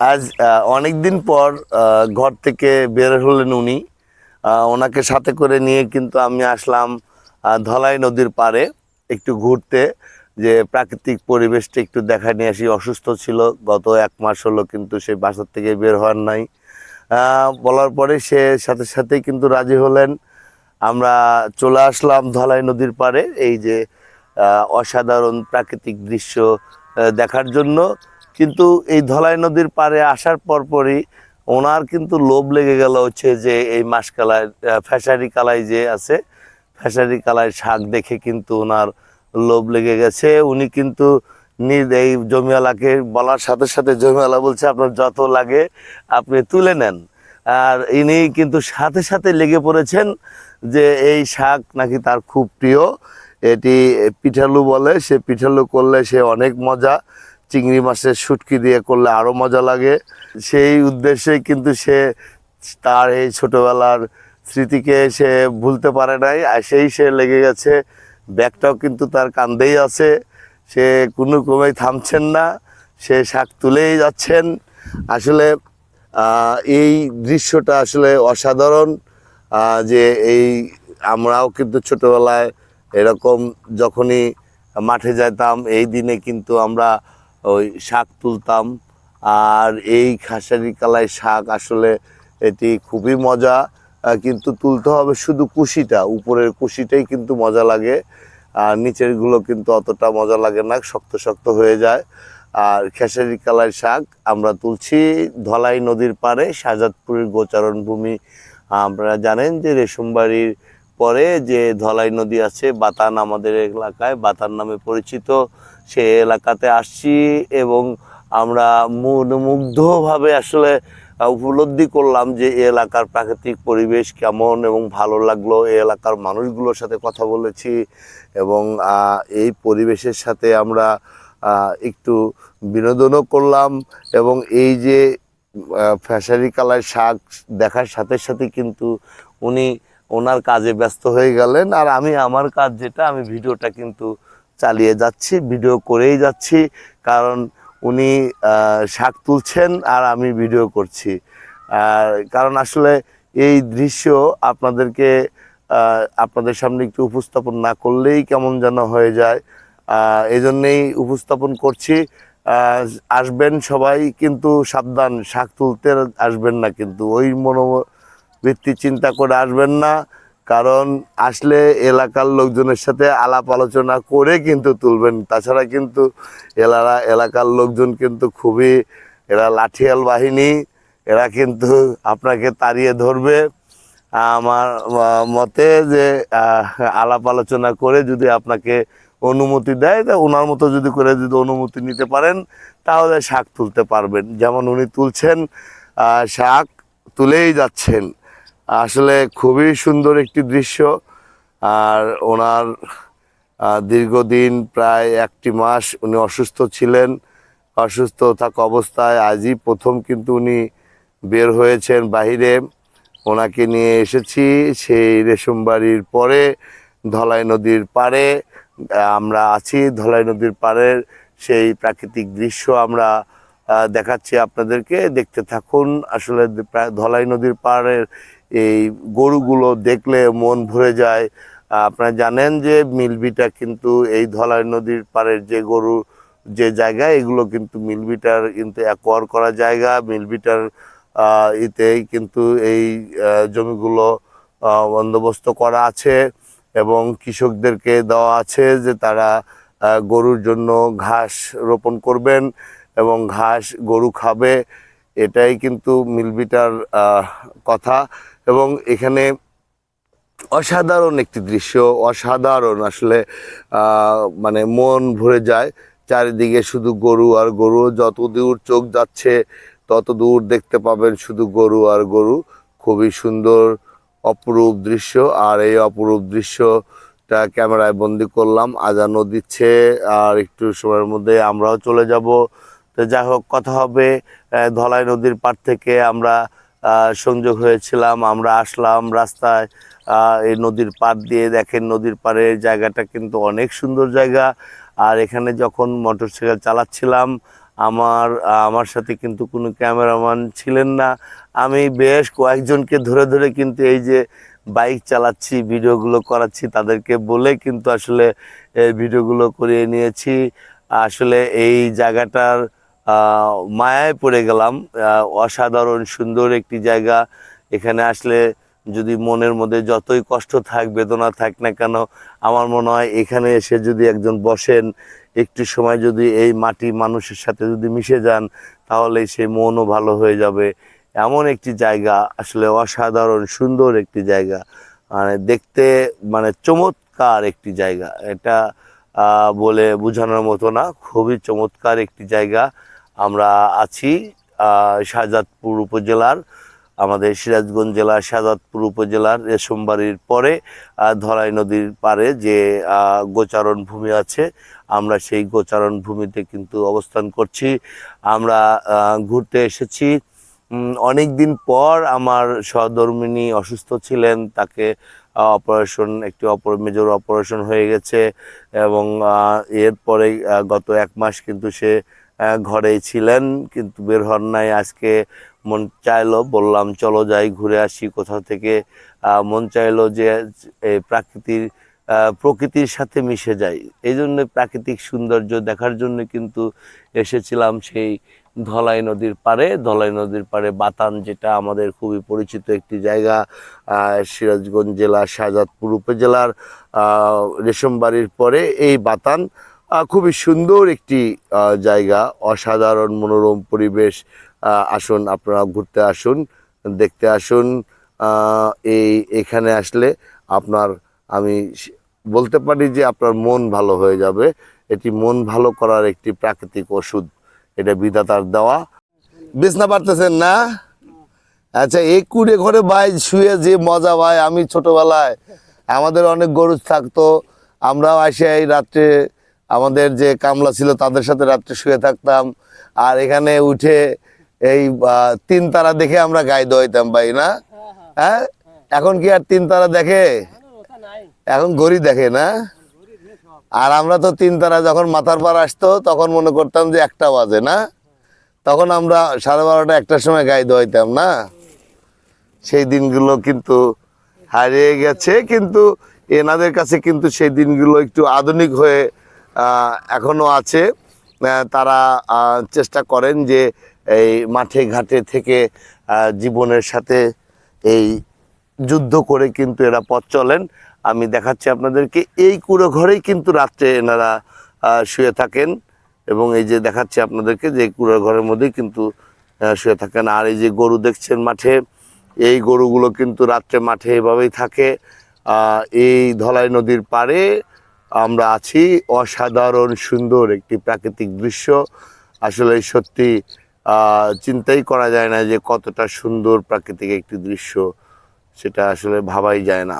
আজ অনেক দিন পর ঘর থেকে বের হলেন উনি। ওনাকে সাথে করে নিয়ে কিন্তু আমি আসলাম ধলাই নদীর পাড়ে একটু ঘুরতে, যে প্রাকৃতিক পরিবেশটা একটু দেখা নিয়ে আসি। অসুস্থ ছিল, গত এক মাস হলো কিন্তু সে বাসার থেকে বের হওয়ার নাই। বলার পরে সে সাথে সাথেই কিন্তু রাজি হলেন। আমরা চলে আসলাম ধলাই নদীর পাড়ে, এই যে অসাধারণ প্রাকৃতিক দৃশ্য দেখার জন্য। কিন্তু এই ধলাই নদীর পাড়ে আসার পরপরই ওনার কিন্তু লোভ লেগে গেল হচ্ছে যে এই মাসকালায় ফ্যাশারি কালাই যে আছে ফ্যাশারি কালায় শাক দেখে কিন্তু ওনার লোভ লেগে গেছে। উনি কিন্তু নিজ এই জমিওয়ালাকে বলার সাথে সাথে জমিওয়ালা বলছে, আপনার যত লাগে আপনি তুলে নেন। আর ইনি কিন্তু সাথে সাথে লেগে পড়েছেন যে এই শাক নাকি তার খুব প্রিয়। এটি পিঠালু বলে, সে পিঠালু করলে সে অনেক মজা। চিংড়ি মাছের শুটকি দিয়ে করলে আরও মজা লাগে। সেই উদ্দেশ্যে কিন্তু সে তার এই ছোটবেলার স্মৃতিকে সে ভুলতে পারে নাই। আর সেই সে লেগে গেছে। ব্যাগটাও কিন্তু তার কান্দেই আছে। সে কোনো ক্রমেই থামছেন না। সে শাক তুলেই যাচ্ছেন। আসলে এই দৃশ্যটা আসলে অসাধারণ যে এই আমরাও কিন্তু ছোটবেলায় এরকম যখনই মাঠে যেতাম এই দিনে কিন্তু আমরা ওই শাক তুলতাম। আর এই খাসারি কালাই শাক আসলে এটি খুবই মজা। কিন্তু তুলতে হবে শুধু কুশিটা, উপরের কুশিটাই কিন্তু মজা লাগে। আর নিচেরগুলো কিন্তু অতটা মজা লাগে না, শক্ত শক্ত হয়ে যায়। আর খেসারি কালাই শাক আমরা তুলছি ধলাই নদীর পারে শাহজাদপুরের গোচারণ ভূমি। আপনারা জানেন যে রেশমবাড়ির পরে যে ধলাই নদী আছে, বাতান আমাদের এলাকায়, বাতান নামে পরিচিত। সে এলাকাতে আসছি এবং আমরা মুগ্ধভাবে আসলে উপলব্ধি করলাম যে এই এলাকার প্রাকৃতিক পরিবেশ কেমন এবং ভালো লাগল। এই এলাকার মানুষগুলোর সাথে কথা বলেছি এবং এই পরিবেশের সাথে আমরা একটু বিনোদনও করলাম এবং এই যে ফ্যাশারি কালার শাক দেখার সাথে সাথে কিন্তু উনি ওনার কাজে ব্যস্ত হয়ে গেলেন। আর আমি আমার কাজ যেটা, আমি ভিডিওটা কিন্তু চালিয়ে যাচ্ছি ভিডিও করেই যাচ্ছি কারণ উনি শাক তুলছেন আর আমি ভিডিও করছি। আর কারণ আসলে এই দৃশ্য আপনাদেরকে আপনাদের সামনে একটু উপস্থাপন না করলেই কেমন যেন হয়ে যায়। আহ, এই জন্যেই উপস্থাপন করছি। আসবেন সবাই কিন্তু সাবধান শাক তুলতে আসবেন না কিন্তু। ওই মনোবৃত্তি চিন্তা করে আসবেন না। কারণ আসলে এলাকার লোকজনের সাথে আলাপ আলোচনা করে কিন্তু তুলবেন। তাছাড়া কিন্তু এলাকা এলাকার লোকজন কিন্তু খুবই, এরা লাঠিয়াল বাহিনী, এরা কিন্তু আপনাকে তাড়িয়ে ধরবে। আমার মতে যে আলাপ আলোচনা করে যদি আপনাকে অনুমতি দেয়, তা ওনার মতো যদি করে যদি অনুমতি নিতে পারেন, তাহলে শাক তুলতে পারবেন। যেমন উনি তুলছেন শাক তুলেই যাচ্ছেন। আসলে খুবই সুন্দর একটি দৃশ্য। আর ওনার দীর্ঘদিন প্রায় একটি মাস উনি অসুস্থ ছিলেন। অসুস্থ থাকা অবস্থায় আজই প্রথম কিন্তু উনি বের হয়েছেন বাহিরে। ওনাকে নিয়ে এসেছি, সেই রেশমবাড়ির পরে ধলাই নদীর পাড়ে আমরা আছি ধলাই নদীর পাড়ের সেই প্রাকৃতিক দৃশ্য আমরা দেখাচ্ছি আপনাদেরকে। দেখতে থাকুন, আসলে ধলাই নদীর পাড়ের এই গরুগুলো দেখলে মন ভরে যায়। আপনারা জানেন যে মিলবিটা কিন্তু এই ধলাই নদীর পাড়ের যে গরু, যে জায়গা, এগুলো কিন্তু মিলবিটার কিন্তু অ্যাকোয়ার করা জায়গা। মিলবিটার ইতেই কিন্তু এই জমিগুলো বন্দোবস্ত করা আছে এবং কৃষকদেরকে দেওয়া আছে যে তারা গরুর জন্য ঘাস রোপণ করবেন এবং ঘাস গরু খাবে। এটাই কিন্তু মিলবিটার কথা। এবং এখানে অসাধারণ একটি দৃশ্য, অসাধারণ আসলে মানে মন ভরে যায়। চারিদিকে শুধু গরু আর গরু, যত দূর চোখ যাচ্ছে, তত দূর দেখতে পাবেন শুধু গরু আর গরু। খুবই সুন্দর, অপরূপ দৃশ্য। আর এই অপরূপ দৃশ্যটা ক্যামেরায় বন্দি করলাম, আজানও দিচ্ছে, আর একটু সময়ের মধ্যে আমরাও চলে যাব। তো যাই হোক, কথা হবে ধলাই নদীর পাড় থেকে আমরা সংযোগ হয়েছিলাম, আমরা আসলাম রাস্তায় এই নদীর পাড় দিয়ে দেখেন নদীর পাড়ের জায়গাটা কিন্তু অনেক সুন্দর জায়গা। আর এখানে যখন মোটরসাইকেল চালাচ্ছিলাম, আমার আমার সাথে কিন্তু কোনো ক্যামেরাম্যান ছিলেন না। আমি বেশ কয়েকজনকে ধরে ধরে কিন্তু এই যে বাইক চালাচ্ছি, ভিডিওগুলো করাচ্ছি, তাদেরকে বলে কিন্তু আসলে ভিডিওগুলো করিয়ে নিয়েছি। আসলে এই জায়গাটার মায়ায় পড়ে গেলাম। অসাধারণ, সুন্দর একটি জায়গা। এখানে আসলে যদি মনের মধ্যে যতই কষ্ট থাক, বেদনা থাক না কেন, আমার মনে হয় এখানে এসে যদি একজন বসেন, একটু সময় যদি এই মাটি মানুষের সাথে যদি মিশে যান, তাহলে সেই মনও ভালো হয়ে যাবে। এমন একটি জায়গা, আসলে অসাধারণ, সুন্দর একটি জায়গা। মানে দেখতে মানে চমৎকার একটি জায়গা। এটা বলে বোঝানোর মতো না, খুবই চমৎকার একটি জায়গা। আমরা আছি শাহজাদপুর উপজেলার, আমাদের সিরাজগঞ্জ জেলার, শাহজাদপুর উপজেলার রেশমবাড়ির পরে ধরাই নদীর পারে যে গোচারণ ভূমি আছে, আমরা সেই গোচারণ ভূমিতে কিন্তু অবস্থান করছি। আমরা ঘুরতে এসেছি। অনেক দিন পর আমার সহধর্মিনী অসুস্থ ছিলেন, তাকে অপারেশন, একটি অপর, মেজর অপারেশন হয়ে গেছে এবং এরপরে গত এক মাস কিন্তু সে ঘরেই ছিলেন, কিন্তু বের হন নাই। আজকে মন চাইলো, বললাম, চলো যাই, ঘুরে আসি কোথাও থেকে। মন চাইলো যে এই প্রাকৃতির প্রকৃতির সাথে মিশে যাই। এই জন্য প্রাকৃতিক সৌন্দর্য দেখার জন্য কিন্তু এসেছিলাম সেই ধলাই নদীর পারে ধলাই নদীর পারে বাতান, যেটা আমাদের খুবই পরিচিত একটি জায়গা সিরাজগঞ্জ জেলার শাহজাদপুর উপজেলার রেশমবাড়ির পরে এই বাতান খুবই সুন্দর একটি জায়গা। অসাধারণ মনোরম পরিবেশ। আসুন, আপনারা ঘুরতে আসুন, দেখতে আসুন। এই, এখানে আসলে আপনার, আমি বলতে পারি যে আপনার মন ভালো হয়ে যাবে। এটি মন ভালো করার একটি প্রাকৃতিক ওষুধ। এটা বিধাতার দেওয়া। বিছনা পারতেছেন না? আচ্ছা এই কুড়ে ঘরে ভাই শুয়ে যে মজা ভাই, আমি ছোটবেলায়। আমাদের অনেক গরু থাকতো। আমরাও আসে এই রাত্রে আমাদের যে কামলা ছিল তাদের সাথে রাত্রে শুয়ে থাকতাম। আর এখানে উঠে এই তিন তারা দেখে আমরা গায়ে দোয়াইতাম ভাই, না? হ্যাঁ? এখন কি আর তিন তারা দেখে? এখন ঘড়ি দেখে, না? আর আমরা তো তিন তারা যখন মাথার পার আসতো, তখন মনে করতাম যে একটা বাজে, না? তখন আমরা সাড়ে বারোটা, একটার সময় গায়ে দোয়াইতাম না? সেই দিনগুলো কিন্তু হারিয়ে গেছে, কিন্তু এনাদের কাছে কিন্তু সেই দিনগুলো একটু আধুনিক হয়ে আহ, এখনও আছে। তারা চেষ্টা করেন যে এই মাঠে ঘাটে থেকে জীবনের সাথে এই যুদ্ধ করে কিন্তু এরা পথ চলেন। আমি দেখাচ্ছি আপনাদেরকে এই কুড়ো ঘরেই কিন্তু রাত্রে এনারা শুয়ে থাকেন এবং এই যে দেখাচ্ছি আপনাদেরকে যে কুড়ো ঘরের মধ্যেই কিন্তু শুয়ে থাকেন। আর এই যে গরু দেখছেন মাঠে এই গরুগুলো কিন্তু রাত্রে মাঠে এভাবেই থাকে। এই ধলাই নদীর পাড়ে আমরা আছি। অসাধারণ, সুন্দর একটি প্রাকৃতিক দৃশ্য। আসলে সত্যি চিন্তাই করা যায় না যে কতটা সুন্দর প্রাকৃতিক একটি দৃশ্য, সেটা আসলে ভাবাই যায় না।